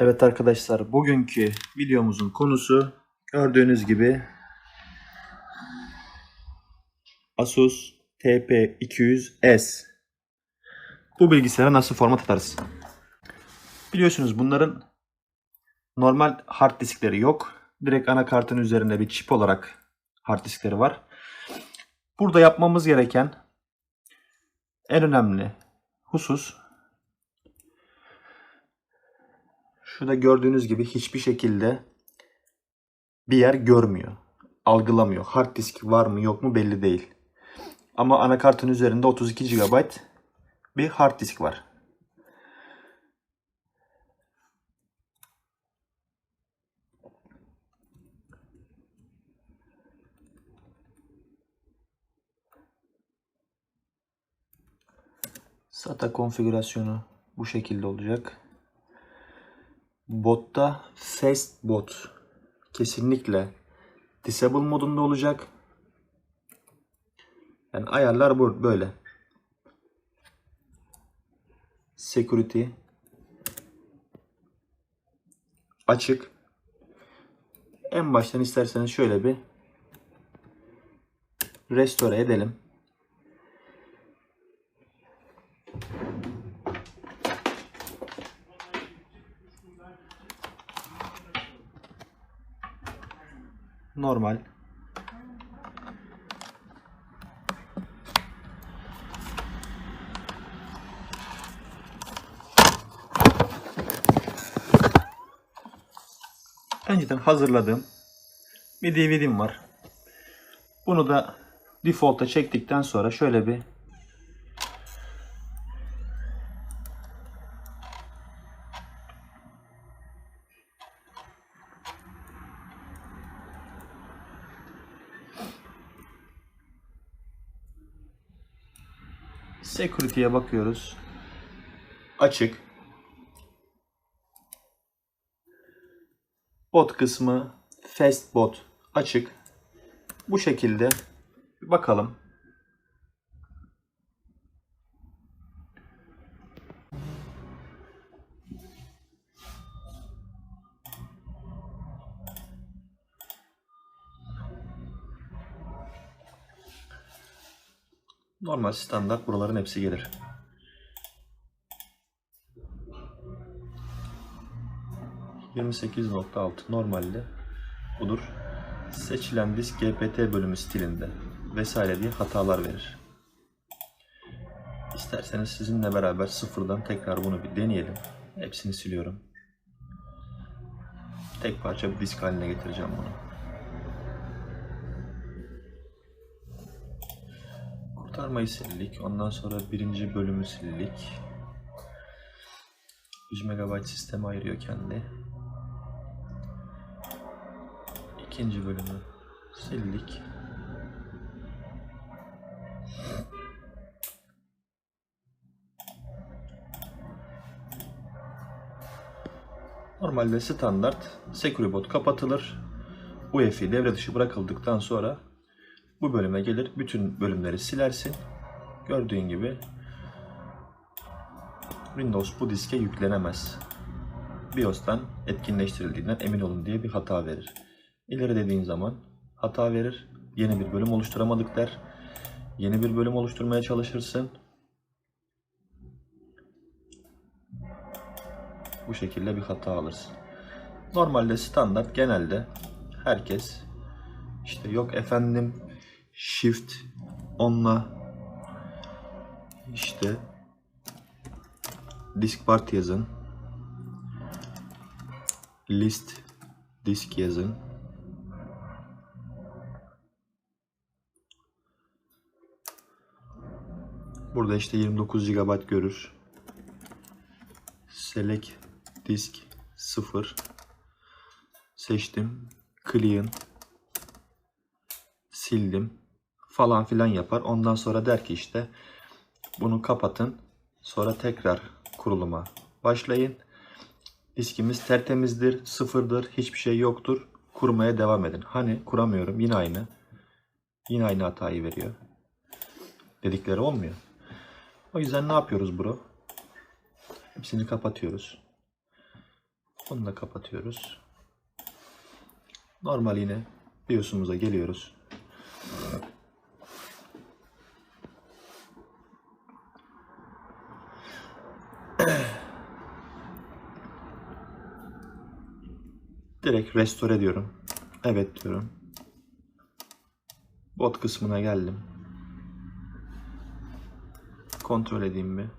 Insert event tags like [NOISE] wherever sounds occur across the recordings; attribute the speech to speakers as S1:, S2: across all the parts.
S1: Evet arkadaşlar bugünkü videomuzun konusu gördüğünüz gibi Asus TP200S. Bu bilgisayara nasıl format atarız? Biliyorsunuz bunların normal hard diskleri yok. Direkt anakartın üzerinde bir çip olarak hard diskleri var. Burada yapmamız gereken en önemli husus Şurada gördüğünüz gibi hiçbir şekilde bir yer görmüyor. Algılamıyor. Hard disk var mı yok mu belli değil. Ama anakartın üzerinde 32 GB bir hard disk var. SATA konfigürasyonu bu şekilde olacak. Botta Fast Bot kesinlikle disable modunda olacak. Yani ayarlar böyle. Security açık. En baştan isterseniz şöyle bir restore edelim. Normal. Önceden hazırladığım bir DVD'm var. Bunu da default'a çektikten sonra şöyle bir Security'ye bakıyoruz. Açık. Bot kısmı Fast Bot açık. Bu şekilde bakalım. Normal standart buraların hepsi gelir. %28.6 normalde budur. Seçilen disk GPT bölümü stilinde vesaire diye hatalar verir. İsterseniz sizinle beraber sıfırdan tekrar bunu bir deneyelim. Hepsini siliyorum. Tek parça bir disk haline getireceğim bunu. Kurtarmayı sildik. Ondan sonra birinci bölümü sildik. 100 MB sisteme ayırıyor kendi. İkinci bölümü sildik. Normalde standart SecuriBot kapatılır. UEFI devre dışı bırakıldıktan sonra bu bölüme gelir. Bütün bölümleri silersin. Gördüğün gibi Windows bu diske yüklenemez. BIOS'tan etkinleştirildiğinden emin olun diye bir hata verir. İleri dediğin zaman hata verir. Yeni bir bölüm oluşturamadık der. Yeni bir bölüm oluşturmaya çalışırsın. Bu şekilde bir hata alırsın. Normalde standart genelde herkes işte yok efendim Shift onunla işte disk part yazın. List disk yazın. Burada işte 29 GB görür. Select disk 0 seçtim. Clean sildim falan filan yapar. Ondan sonra der ki işte bunu kapatın. Sonra tekrar kuruluma başlayın. Diskimiz tertemizdir, sıfırdır, hiçbir şey yoktur. Kurmaya devam edin. Hani kuramıyorum yine aynı. Yine aynı hatayı veriyor. Dedikleri olmuyor. O yüzden ne yapıyoruz bro? Hepsini kapatıyoruz. Onu da kapatıyoruz. Normal yine BIOS'umuza geliyoruz. Direkt restore diyorum. Evet diyorum. Bot kısmına geldim. Kontrol edeyim mi?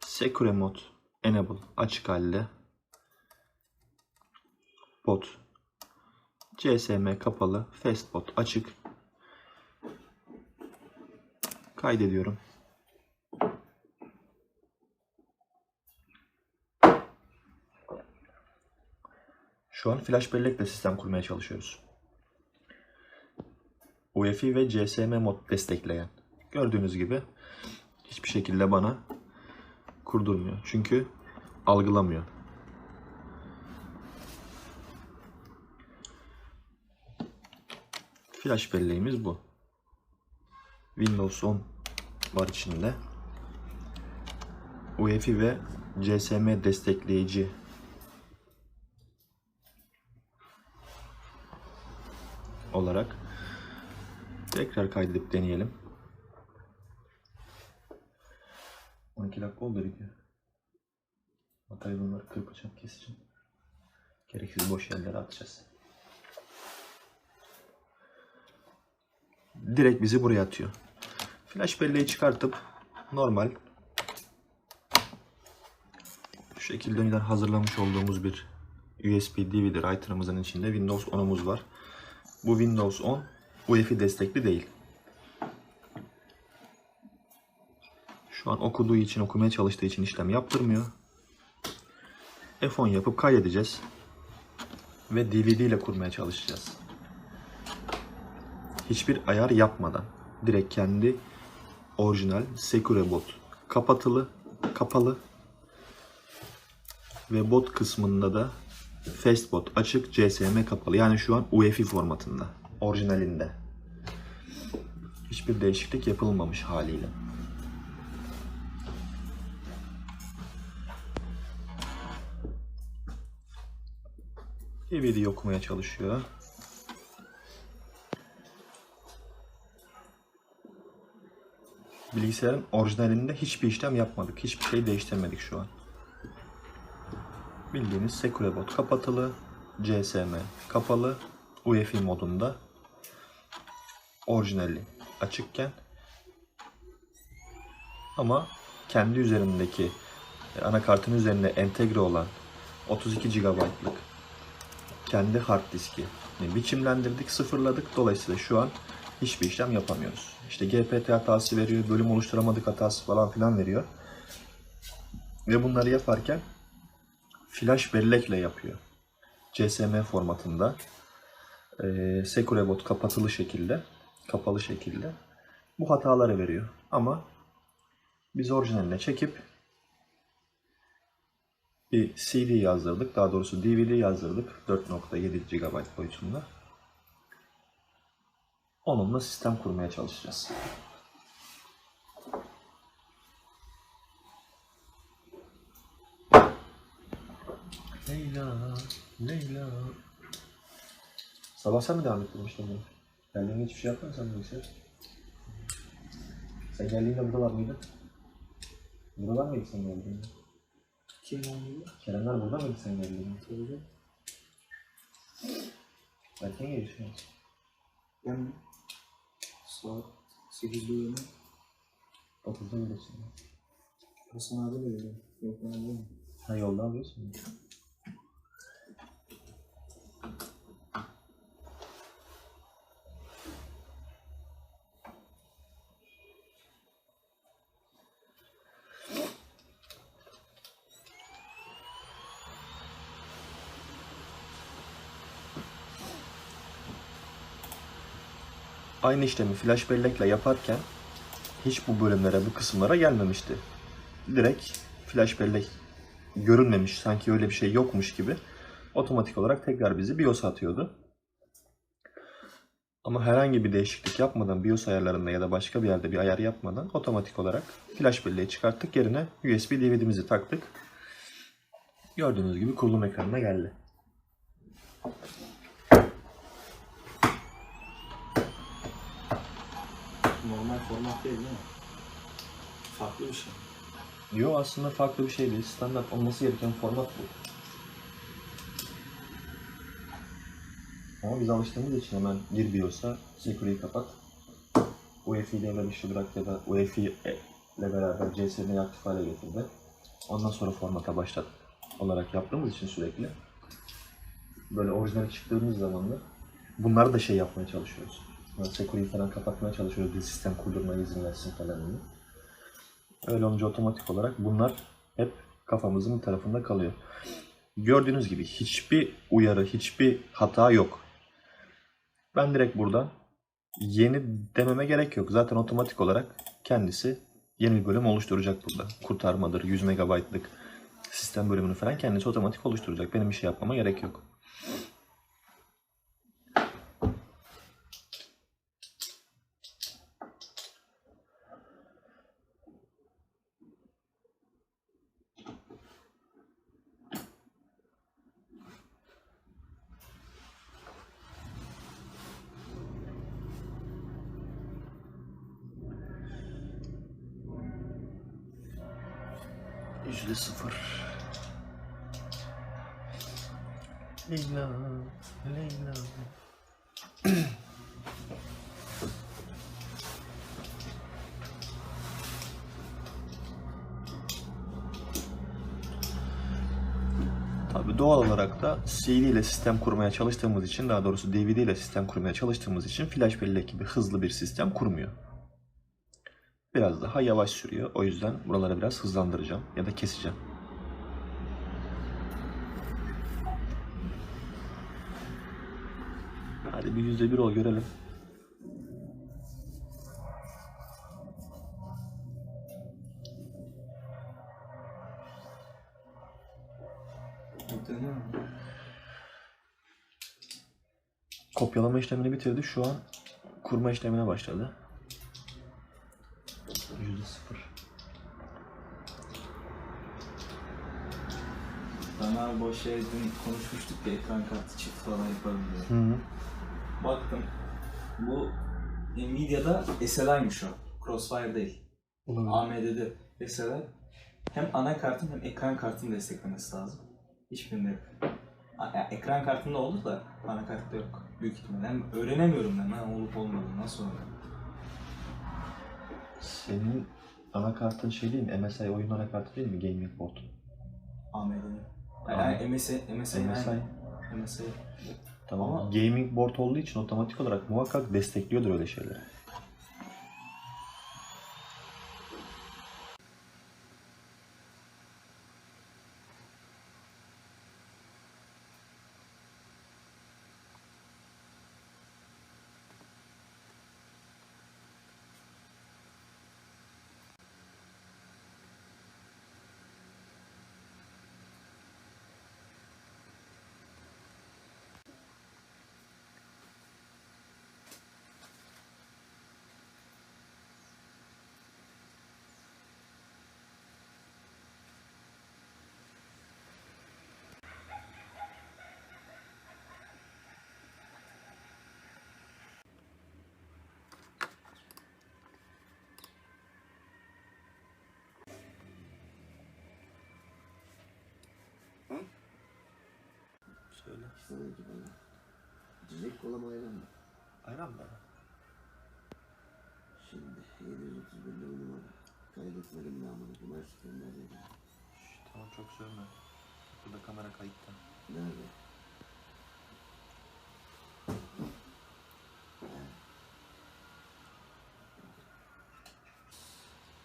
S1: Secure Mode Enable açık halde. Bot. CSM kapalı. Fastbot açık. Kaydediyorum. Şu an flash bellekle sistem kurmaya çalışıyoruz. UEFI ve CSM mod destekleyen. Gördüğünüz gibi hiçbir şekilde bana kurdurmuyor. Çünkü algılamıyor. Flash belleğimiz bu. Windows 10 var içinde. UEFI ve CSM destekleyici olarak tekrar kaydedip deneyelim. 12 dakika oldu video. Hatay bunları kırpacağım, keseceğim. Gereksiz boş yerlere atacağız. Direkt bizi buraya atıyor. Flash belleği çıkartıp normal şu şekilde önceden hazırlamış olduğumuz bir USB DVD writer'ımızın içinde Windows 10'umuz var. Bu Windows 10 UEFI destekli değil. Şu an okuduğu için, okumaya çalıştığı için işlem yaptırmıyor. F10 yapıp kaydedeceğiz. Ve DVD ile kurmaya çalışacağız. Hiçbir ayar yapmadan. Direkt kendi orijinal Secure bot kapatılı, kapalı ve bot kısmında da Fastbot açık, CSM kapalı. Yani şu an UEFI formatında, orijinalinde. Hiçbir değişiklik yapılmamış haliyle. DVD okumaya çalışıyor. Bilgisayarın orijinalinde hiçbir işlem yapmadık. Hiçbir şey değiştirmedik şu an. Bildiğiniz Secure Bot kapatılı, CSM kapalı, UEFI modunda orijinali açıkken ama kendi üzerindeki e, anakartın üzerine entegre olan 32 GB'lık kendi hard diski biçimlendirdik, sıfırladık. Dolayısıyla şu an hiçbir işlem yapamıyoruz. İşte GPT hatası veriyor, bölüm oluşturamadık hatası falan filan veriyor. Ve bunları yaparken flash bellekle yapıyor. CSM formatında. E, Secure Bot kapatılı şekilde, kapalı şekilde bu hataları veriyor. Ama biz orijinaline çekip bir CD yazdırdık. Daha doğrusu DVD yazdırdık. 4.7 GB boyutunda. Onunla sistem kurmaya çalışacağız. Leyla, Leyla. Sabah sen mi devam ettin işlemini? Geldiğinde hiçbir şey yapmadın sen bilgisayar. Sen geldiğinde buradalar mıydın? Buradalar mıydı sen geldiğinde?
S2: Kim oynuyor?
S1: Keremler burada mıydı sen geldiğinde?
S2: Tabii.
S1: Erken geliyorsun.
S2: Ben saat 8'de uyanıyorum.
S1: 9'da geliyorsun.
S2: Hasan abi de öyle. Yok ben alıyorum.
S1: Ha yolda alıyorsun. Aynı işlemi flash bellekle yaparken hiç bu bölümlere, bu kısımlara gelmemişti. Direkt flash bellek görünmemiş, sanki öyle bir şey yokmuş gibi otomatik olarak tekrar bizi BIOS'a atıyordu. Ama herhangi bir değişiklik yapmadan BIOS ayarlarında ya da başka bir yerde bir ayar yapmadan otomatik olarak flash belleği çıkarttık. Yerine USB DVD'mizi taktık. Gördüğünüz gibi kurulum ekranına geldi.
S2: Normal format değil değil mi? Farklı bir şey.
S1: Yo aslında farklı bir şey değil. Standart olması gereken format bu. Ama biz alıştığımız için hemen gir BIOS'a, Security'yi kapat. UEFI devre dışı bırak ya da UEFI ile beraber CSN'yi aktif hale getirdi. Ondan sonra formata başlat olarak yaptığımız için sürekli böyle orijinal çıktığımız zaman bunları da şey yapmaya çalışıyoruz. Security'yi falan kapatmaya çalışıyoruz. Bir sistem kurdurmaya izin versin falan diye. Öyle olunca otomatik olarak bunlar hep kafamızın bir tarafında kalıyor. Gördüğünüz gibi hiçbir uyarı, hiçbir hata yok. Ben direkt buradan yeni dememe gerek yok. Zaten otomatik olarak kendisi yeni bir bölüm oluşturacak burada. Kurtarmadır, 100 MB'lık sistem bölümünü falan kendisi otomatik oluşturacak. Benim bir şey yapmama gerek yok. Yüzde sıfır. Leyla, Leyla. Tabii doğal olarak da CD ile sistem kurmaya çalıştığımız için, daha doğrusu DVD ile sistem kurmaya çalıştığımız için flash bellek gibi hızlı bir sistem kurmuyor. Biraz daha yavaş sürüyor. O yüzden buraları biraz hızlandıracağım ya da keseceğim. Hadi bir yüzde bir ol görelim. Kopyalama işlemini bitirdi. Şu an kurma işlemine başladı. Yüzde sıfır.
S2: Ben abi boş şey dün konuşmuştuk ya ekran kartı çift falan yaparım diye.
S1: Hı hı.
S2: Baktım. Bu Nvidia'da SLI'miş o. Crossfire değil. AMD'de SLI. Hem anakartın hem ekran kartını desteklemesi lazım. Hiçbirinde yok. A- ya ekran kartında olur da anakartta yok. Büyük ihtimalle. Hem öğrenemiyorum ben ha olup olmadığını. Nasıl öğreneyim?
S1: Senin anakartın şey değil mi? MSI oyun anakartı değil mi? Gaming board.
S2: AMD'nin. Yani MSI, MSI,
S1: MSI. Tamam.
S2: Ama-
S1: Gaming board olduğu için otomatik olarak muhakkak destekliyordur öyle şeyleri. Söyle.
S3: Sanki bana. İçecek kola mı ayran mı?
S1: Ayran mı?
S3: Şimdi 731 numara. Kaydetmedim namını. Cumartesi neredeydi?
S1: Tamam çok söyleme. Burada kamera kayıtta.
S3: Nerede?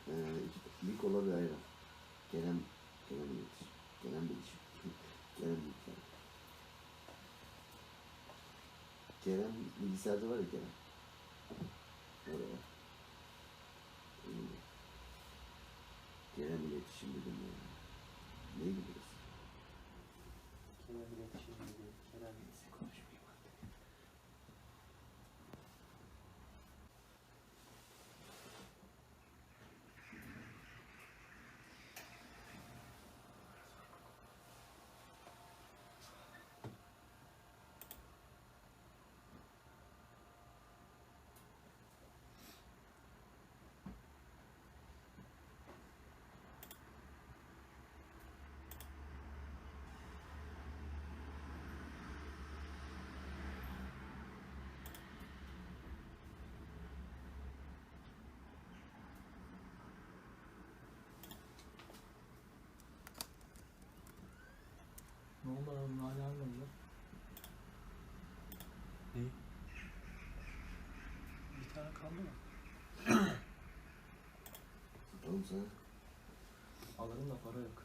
S3: Ee, bir kola bir ayran. Kerem, Kerem yetiş. Kerem bilişim. Kerem bilgisayar. Kerem bilgisayarda var ya Kerem. Oraya.
S2: Ne oldu abi? Hala almadılar.
S1: Ne?
S2: Bir tane kaldı mı?
S3: Satalım sana.
S2: Alırım da para yok.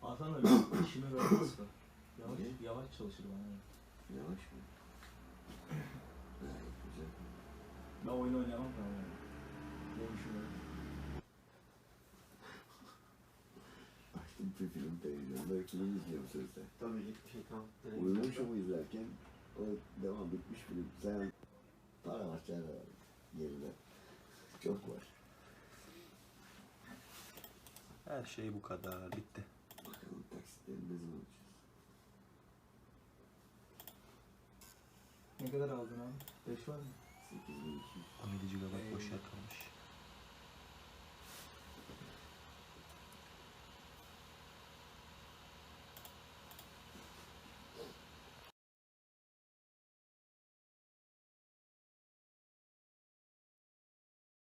S2: Hasan öyle [CLEARS THROAT] işime vermez mi? Yavaş,
S3: Ne?
S2: yavaş çalışır bana.
S3: Yavaş mı? [CLEARS THROAT] Gayet güzel.
S2: Ben oyun oynayamam ki ama. Benim işim öyle.
S3: Bir film televizyonda film izliyorum sözde.
S1: Tabii hiçbir şey tamam.
S3: Uyumuşum izlerken o devam bitmiş film. Sen para var sen var yerinde. Çok var.
S1: Her şey bu kadar. Bitti.
S3: Bakalım taksitleri ne zaman ödeyeceğiz?
S2: Ne kadar aldın abi? 5 var mı?
S3: 8200.
S1: 17 GB boş yer kalmış.